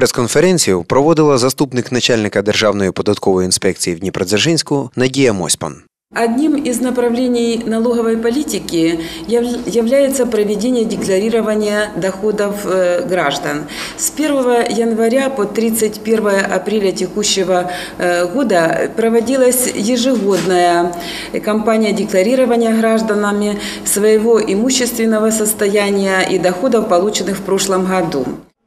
Прес-конференцію проводила заступник начальника Державної податкової інспекції в Дніпродзержинську Надія Мосьпан. Одним из направлений налоговой политики яв- является проведение декларирования доходов э, граждан. С 1 января по 31 апреля текущего э, года проводилась ежегодная кампания декларирования гражданами своего имущественного состояния и доходов, полученных в прошлом году.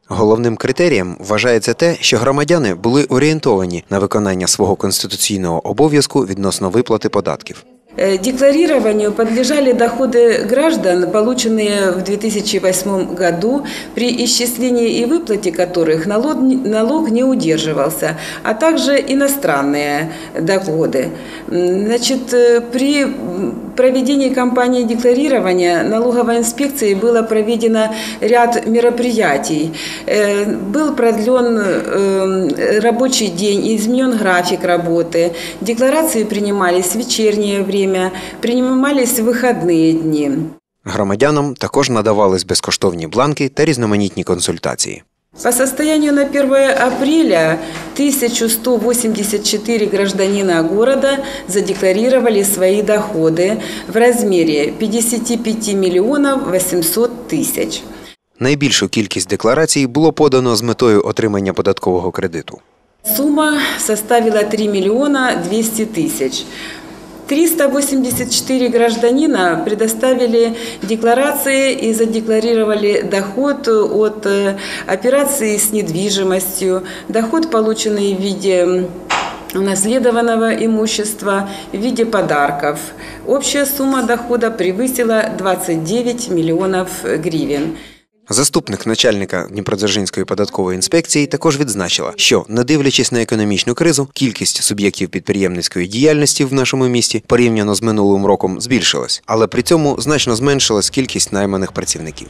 Головним критерієм вважається те, що громадяни були орієнтовані на виконання свого конституційного обов'язку відносно виплати податків. Э, Декларированию подлежали доходы граждан, полученные в 2008 году, при исчислении и выплате которых налог, налог не удерживался, а также иностранные доходы. М, Значит, э, при м, проведении кампании декларирования налоговой инспекцией было проведено ряд мероприятий. Э, Был продлен э, рабочий день, изменен график работы. Декларации принимались в вечернее время, принимались в выходные дни. Громадянам також надавались безкоштовні бланки та різноманітні консультації. По состоянию на 1 апреля 1184 гражданина города задекларировали свои доходы в размере 55 миллионов 800 тысяч. Найбільшу кількість декларацій було подано з метою отримання податкового кредиту. Сумма составила 3 миллиона 200 тысяч. 384 гражданина предоставили декларации и задекларировали доход от э, операций с недвижимостью, доход, полученный в виде унаследованного имущества, в виде подарков. Общая сумма дохода превысила 29 миллионов гривен. Заступник начальника Дніпродзержинської податкової інспекції також відзначила, що, не дивлячись на економічну кризу, кількість суб'єктів підприємницької діяльності в нашому місті порівняно з минулим роком збільшилась, але при цьому значно зменшилась кількість найманих працівників.